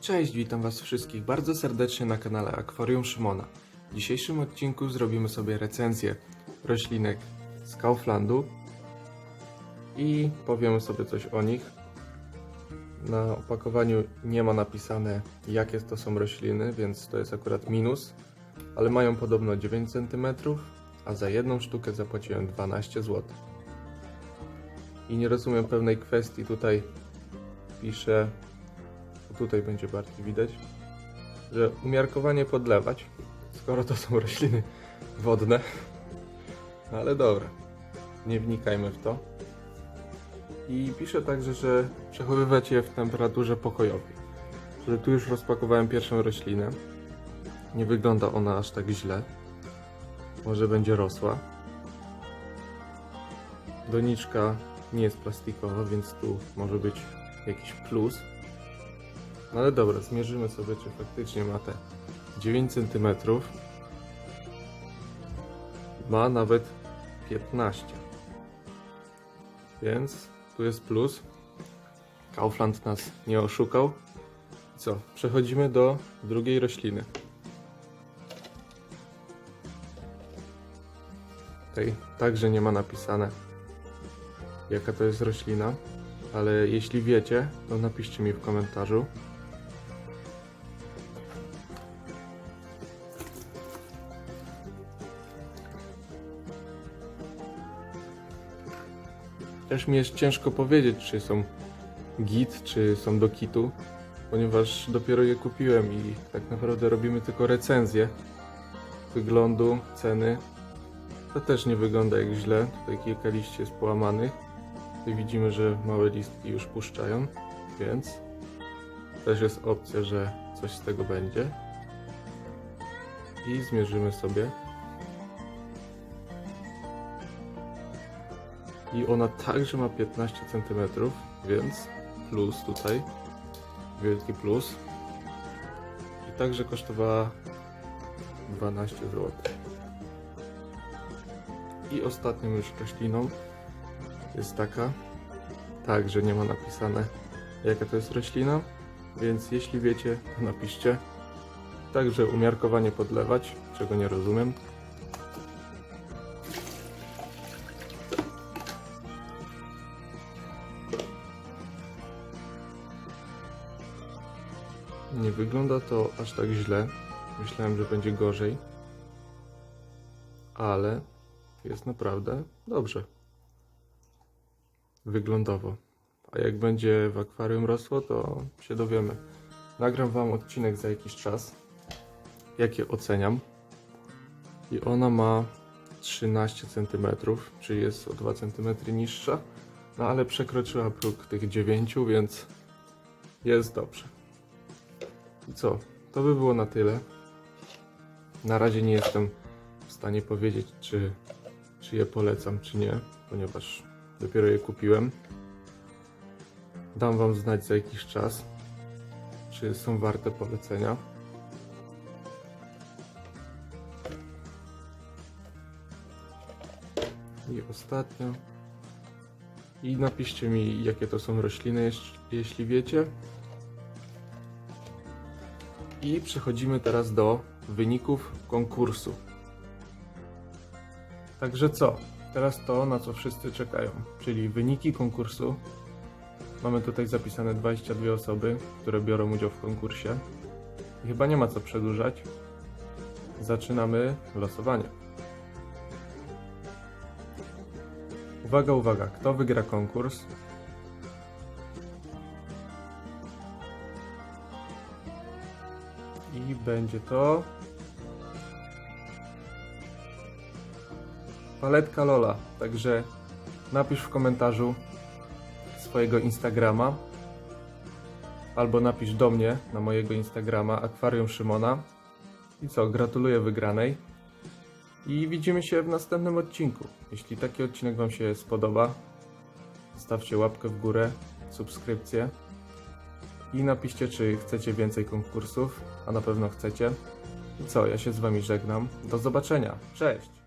Cześć, witam Was wszystkich bardzo serdecznie na kanale Akwarium Szymona. W dzisiejszym odcinku zrobimy sobie recenzję roślinek z Kauflandu i powiemy sobie coś o nich. Na opakowaniu nie ma napisane jakie to są rośliny, więc to jest akurat minus, ale mają podobno 9 cm, a za jedną sztukę zapłaciłem 12 zł. I nie rozumiem pewnej kwestii tutaj pisze tutaj będzie bardziej widać, że umiarkowanie podlewać, skoro to są rośliny wodne. Ale dobra, nie wnikajmy w to. I pisze także, że przechowywać je w temperaturze pokojowej. Że tu już rozpakowałem pierwszą roślinę. Nie wygląda ona aż tak źle. Może będzie rosła. Doniczka nie jest plastikowa, więc tu może być jakiś plus. No ale dobra, zmierzymy sobie, czy faktycznie ma te 9 cm. Ma nawet 15. Więc tu jest plus. Kaufland nas nie oszukał. Co? Przechodzimy do drugiej rośliny. Tej także nie ma napisane, jaka to jest roślina, ale jeśli wiecie, to napiszcie mi w komentarzu. Też mi jest ciężko powiedzieć, czy są git, czy są do kitu, ponieważ dopiero je kupiłem i tak naprawdę robimy tylko recenzję wyglądu, ceny. To też nie wygląda jak źle. Tutaj kilka liści jest połamanych. Tutaj widzimy, że małe listki już puszczają, więc też jest opcja, że coś z tego będzie. I zmierzymy sobie. I ona także ma 15 cm, więc plus tutaj. Wielki plus. I także kosztowała 12 zł. I ostatnią już rośliną jest taka. Także nie ma napisane jaka to jest roślina, więc jeśli wiecie, to napiszcie. Także umiarkowanie podlewać, czego nie rozumiem. Nie wygląda to aż tak źle. Myślałem, że będzie gorzej. Ale jest naprawdę dobrze. Wyglądowo. A jak będzie w akwarium rosło, to się dowiemy. Nagram Wam odcinek za jakiś czas, jakie oceniam. I ona ma 13 cm, czyli jest o 2 cm niższa. No ale przekroczyła próg tych 9, więc jest dobrze. I co? To by było na tyle. Na razie nie jestem w stanie powiedzieć, czy, czy je polecam, czy nie, ponieważ dopiero je kupiłem. Dam Wam znać za jakiś czas, czy są warte polecenia. I ostatnio. I napiszcie mi, jakie to są rośliny, jeś- jeśli wiecie. I przechodzimy teraz do wyników konkursu. Także co? Teraz to, na co wszyscy czekają, czyli wyniki konkursu. Mamy tutaj zapisane 22 osoby, które biorą udział w konkursie. I chyba nie ma co przedłużać. Zaczynamy losowanie. Uwaga, uwaga, kto wygra konkurs? I będzie to. Paletka Lola. Także napisz w komentarzu swojego Instagrama. Albo napisz do mnie na mojego Instagrama Akwarium Szymona. I co, gratuluję wygranej. I widzimy się w następnym odcinku. Jeśli taki odcinek Wam się spodoba, zostawcie łapkę w górę, subskrypcję i napiszcie, czy chcecie więcej konkursów, a na pewno chcecie. I co, ja się z Wami żegnam. Do zobaczenia. Cześć!